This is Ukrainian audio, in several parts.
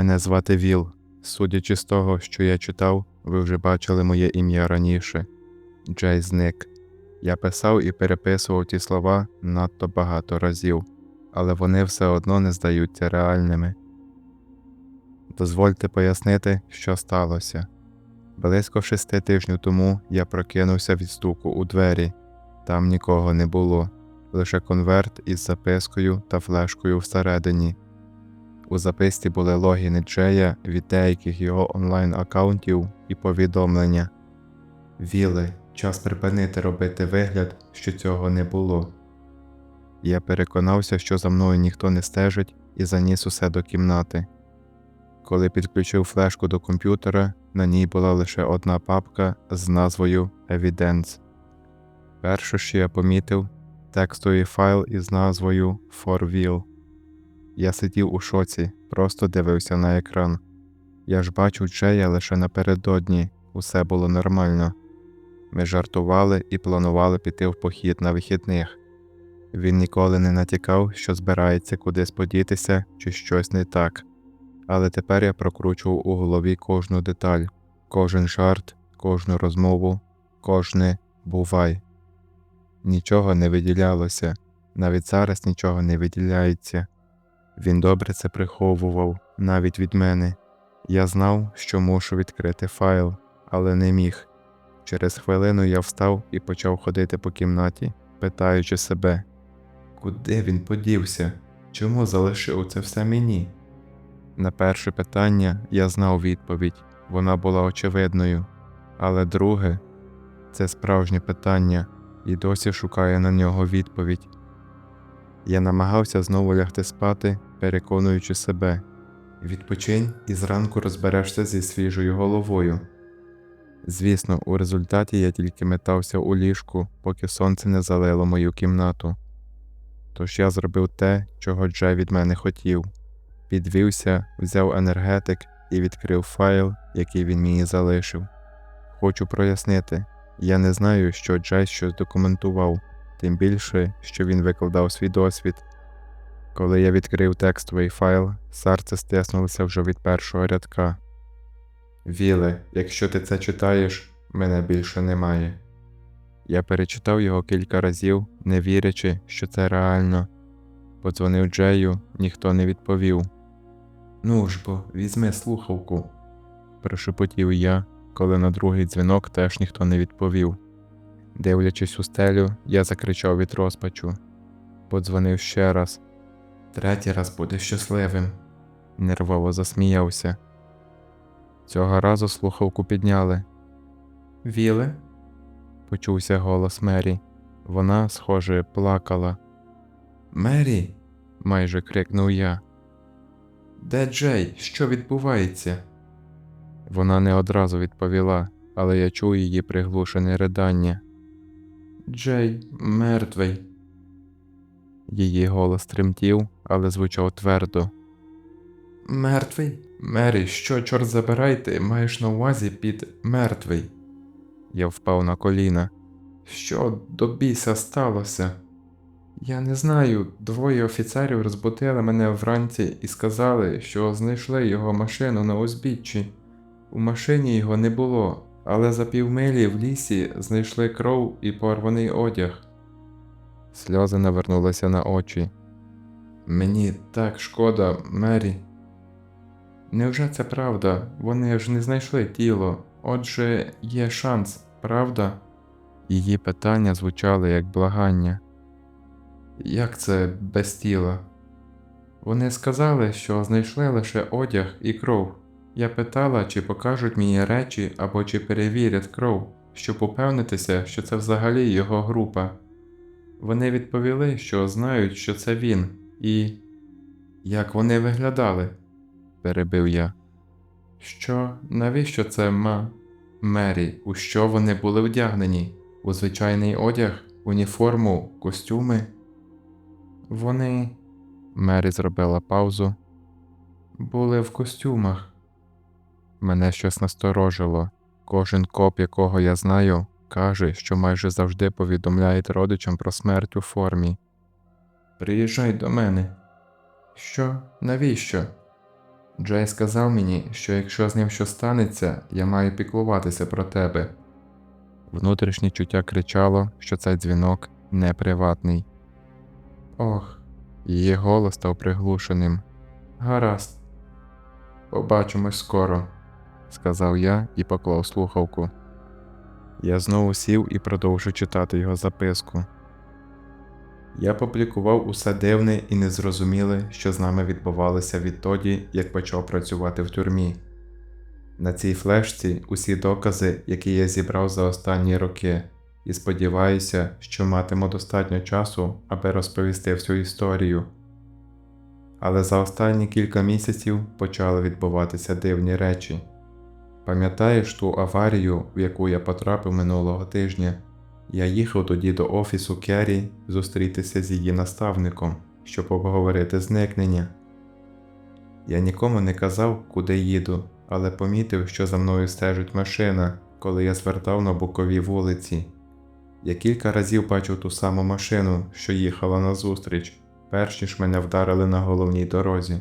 Мене звати Віл. Судячи з того, що я читав, ви вже бачили моє ім'я раніше. Джей зник. Я писав і переписував ті слова надто багато разів, але вони все одно не здаються реальними. Дозвольте пояснити, що сталося. Близько шести тижнів тому я прокинувся від стуку у двері. Там нікого не було, лише конверт із запискою та флешкою всередині. У записці були логіни Джея від деяких його онлайн аккаунтів і повідомлення. Віле, час припинити робити вигляд, що цього не було. Я переконався, що за мною ніхто не стежить, і заніс усе до кімнати. Коли підключив флешку до комп'ютера, на ній була лише одна папка з назвою Evidence. Перше, що я помітив, текстовий файл із назвою ForVille. Я сидів у шоці, просто дивився на екран. Я ж бачив Джея лише напередодні, усе було нормально. Ми жартували і планували піти в похід на вихідних. Він ніколи не натякав, що збирається кудись подітися чи щось не так. Але тепер я прокручував у голові кожну деталь, кожен жарт, кожну розмову, кожне бувай. Нічого не виділялося, навіть зараз нічого не виділяється. Він добре це приховував, навіть від мене. Я знав, що мушу відкрити файл, але не міг. Через хвилину я встав і почав ходити по кімнаті, питаючи себе, куди він подівся, чому залишив це все мені? На перше питання я знав відповідь, вона була очевидною, але друге це справжнє питання і досі шукає на нього відповідь. Я намагався знову лягти спати, переконуючи себе відпочинь і зранку розберешся зі свіжою головою. Звісно, у результаті я тільки метався у ліжку, поки сонце не залило мою кімнату. Тож я зробив те, чого Джей від мене хотів підвівся, взяв енергетик і відкрив файл, який він мені залишив. Хочу прояснити, я не знаю, що Джей щось документував, тим більше, що він викладав свій досвід. Коли я відкрив текстовий файл, серце стиснулося вже від першого рядка. Віле, якщо ти це читаєш, мене більше немає. Я перечитав його кілька разів, не вірячи, що це реально. Подзвонив Джею, ніхто не відповів. Ну ж бо, візьми слухавку, прошепотів я, коли на другий дзвінок теж ніхто не відповів. Дивлячись у стелю, я закричав від розпачу. Подзвонив ще раз. Третій раз буде щасливим, нервово засміявся. Цього разу слухавку підняли. Віле? почувся голос Мері. Вона, схоже, плакала. Мері. майже крикнув я. Де Джей? Що відбувається? Вона не одразу відповіла, але я чув її приглушене ридання. Джей мертвий. Її голос тремтів, але звучав твердо. Мертвий? Мері, що, чорт забирай, ти маєш на увазі під мертвий? Я впав на коліна. Що до біса сталося? Я не знаю, двоє офіцерів розбудили мене вранці і сказали, що знайшли його машину на узбіччі. У машині його не було, але за півмилі в лісі знайшли кров і порваний одяг. Сльози навернулися на очі. Мені так шкода, Мері. Невже це правда? Вони ж не знайшли тіло. Отже, є шанс, правда? Її питання звучали як благання. Як це без тіла? Вони сказали, що знайшли лише одяг і кров. Я питала, чи покажуть мені речі або чи перевірять кров, щоб упевнитися, що це взагалі його група. Вони відповіли, що знають, що це він, і. Як вони виглядали? перебив я. Що, навіщо це ма? Мері, у що вони були вдягнені? У звичайний одяг, уніформу, костюми? Вони. Мері зробила паузу. Були в костюмах. Мене щось насторожило. Кожен коп, якого я знаю, каже, що майже завжди повідомляють родичам про смерть у формі. Приїжджай до мене. Що? Навіщо? Джей сказав мені, що якщо з ним щось станеться, я маю піклуватися про тебе. Внутрішнє чуття кричало, що цей дзвінок не приватний. Ох, її голос став приглушеним. Гаразд. Побачимось скоро, сказав я і поклав слухавку. Я знову сів і продовжив читати його записку. Я публікував усе дивне і незрозуміле, що з нами відбувалося відтоді, як почав працювати в тюрмі. На цій флешці усі докази, які я зібрав за останні роки, і сподіваюся, що матиму достатньо часу, аби розповісти всю історію. Але за останні кілька місяців почали відбуватися дивні речі. Пам'ятаєш ту аварію, в яку я потрапив минулого тижня? Я їхав тоді до офісу Керрі зустрітися з її наставником, щоб обговорити зникнення. Я нікому не казав, куди їду, але помітив, що за мною стежить машина, коли я звертав на бокові вулиці. Я кілька разів бачив ту саму машину, що їхала назустріч, перш ніж мене вдарили на головній дорозі.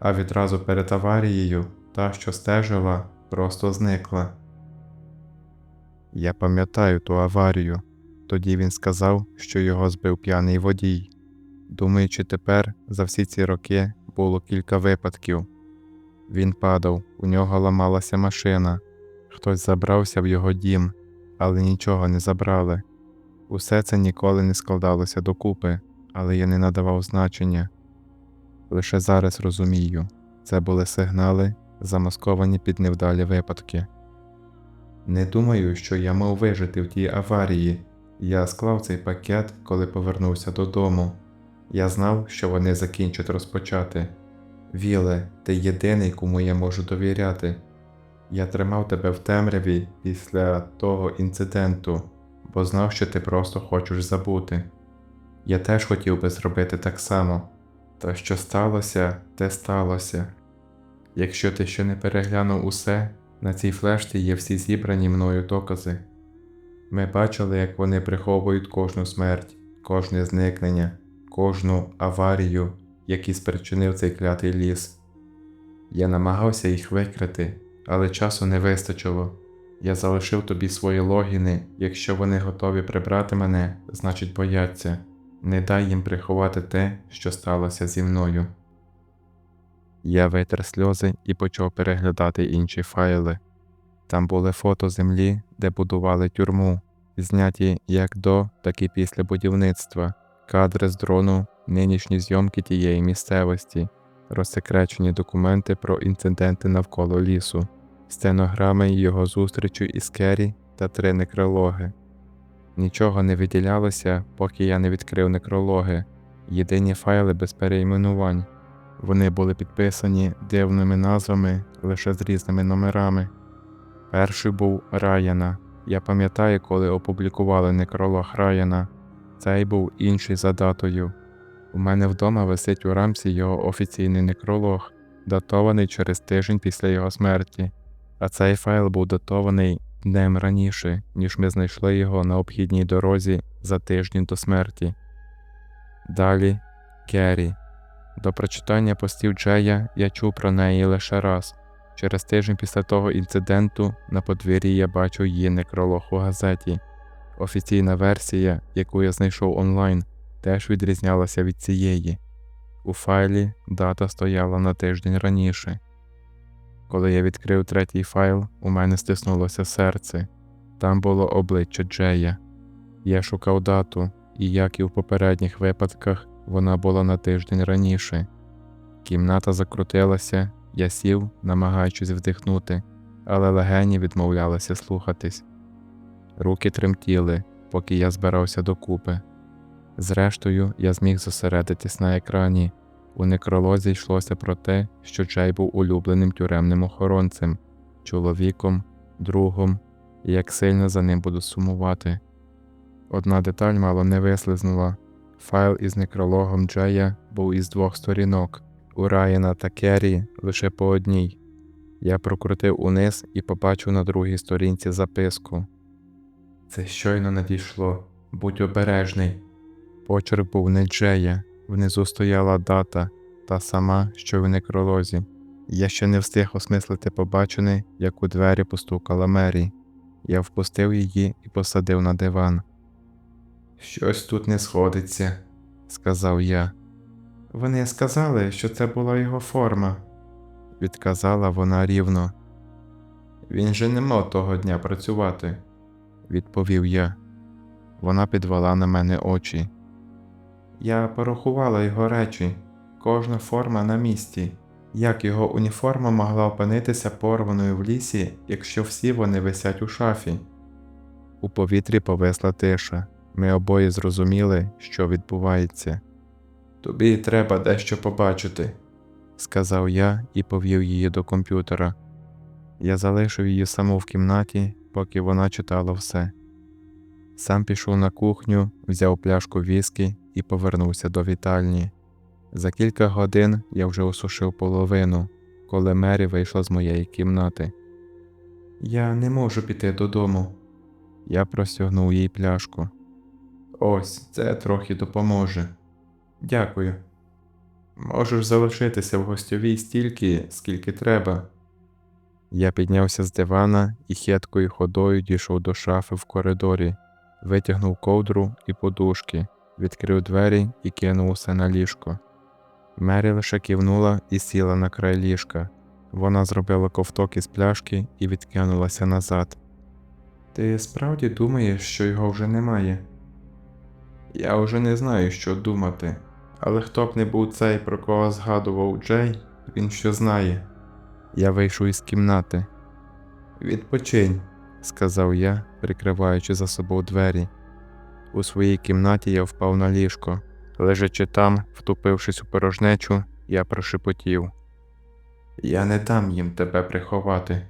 А відразу перед аварією та, що стежила, просто зникла. Я пам'ятаю ту аварію. Тоді він сказав, що його збив п'яний водій. Думаючи тепер, за всі ці роки було кілька випадків. Він падав, у нього ламалася машина, хтось забрався в його дім, але нічого не забрали. Усе це ніколи не складалося докупи, але я не надавав значення. Лише зараз розумію, це були сигнали, замасковані під невдалі випадки. Не думаю, що я мав вижити в тій аварії. Я склав цей пакет, коли повернувся додому. Я знав, що вони закінчать розпочати. Віле, ти єдиний, кому я можу довіряти. Я тримав тебе в темряві після того інциденту, бо знав, що ти просто хочеш забути. Я теж хотів би зробити так само. Та що сталося, те сталося. Якщо ти ще не переглянув усе, на цій флешці є всі зібрані мною докази. Ми бачили, як вони приховують кожну смерть, кожне зникнення, кожну аварію, які спричинив цей клятий ліс. Я намагався їх викрити, але часу не вистачило. Я залишив тобі свої логіни, якщо вони готові прибрати мене, значить бояться. Не дай їм приховати те, що сталося зі мною. Я витер сльози і почав переглядати інші файли. Там були фото землі, де будували тюрму, зняті як до, так і після будівництва, кадри з дрону, нинішні зйомки тієї місцевості, розсекречені документи про інциденти навколо лісу, стенограми його зустрічі із Керрі та три некрологи. Нічого не виділялося, поки я не відкрив некрологи, єдині файли без перейменувань. Вони були підписані дивними назвами лише з різними номерами. Перший був Раяна. Я пам'ятаю, коли опублікували некролог Раяна. Цей був інший за датою. У мене вдома висить у рамці його офіційний некролог, датований через тиждень після його смерті, а цей файл був датований днем раніше, ніж ми знайшли його на обхідній дорозі за тиждень до смерті. Далі Керрі. До прочитання постів Джея я чув про неї лише раз. Через тиждень після того інциденту на подвір'ї я бачив її некролог у газеті. Офіційна версія, яку я знайшов онлайн, теж відрізнялася від цієї. У файлі дата стояла на тиждень раніше. Коли я відкрив третій файл, у мене стиснулося серце. Там було обличчя Джея. Я шукав дату, і, як і в попередніх випадках, вона була на тиждень раніше. Кімната закрутилася, я сів, намагаючись вдихнути, але легені відмовлялися слухатись. Руки тремтіли, поки я збирався докупи. Зрештою, я зміг зосередитись на екрані. У некролозі йшлося про те, що Джей був улюбленим тюремним охоронцем, чоловіком, другом, і як сильно за ним буду сумувати. Одна деталь мало не вислизнула. Файл із некрологом Джея був із двох сторінок, у Райана та Керрі лише по одній. Я прокрутив униз і побачив на другій сторінці записку. Це щойно надійшло, будь обережний. Почерк був не Джея, внизу стояла дата, та сама, що в некролозі. Я ще не встиг осмислити побачене, як у двері постукала Мері. Я впустив її і посадив на диван. Щось тут не сходиться, сказав я. Вони сказали, що це була його форма, відказала вона рівно. Він же не мав того дня працювати, відповів я. Вона підвела на мене очі. Я порахувала його речі, кожна форма на місці. Як його уніформа могла опинитися порваною в лісі, якщо всі вони висять у шафі? У повітрі повисла тиша. Ми обоє зрозуміли, що відбувається. Тобі треба дещо побачити, сказав я і повів її до комп'ютера. Я залишив її саму в кімнаті, поки вона читала все. Сам пішов на кухню, взяв пляшку віскі і повернувся до вітальні. За кілька годин я вже осушив половину, коли Мері вийшла з моєї кімнати. Я не можу піти додому. Я простягнув їй пляшку. Ось це трохи допоможе. Дякую. Можеш залишитися в гостьовій стільки, скільки треба. Я піднявся з дивана і хиткою ходою дійшов до шафи в коридорі, витягнув ковдру і подушки, відкрив двері і кинув усе на ліжко. Мері лише кивнула і сіла на край ліжка. Вона зробила ковток із пляшки і відкинулася назад. Ти справді думаєш, що його вже немає? Я вже не знаю, що думати, але хто б не був цей, про кого згадував Джей, він що знає. Я вийшов із кімнати. Відпочинь, сказав я, прикриваючи за собою двері. У своїй кімнаті я впав на ліжко. Лежачи там, втупившись у порожнечу, я прошепотів. Я не дам їм тебе приховати.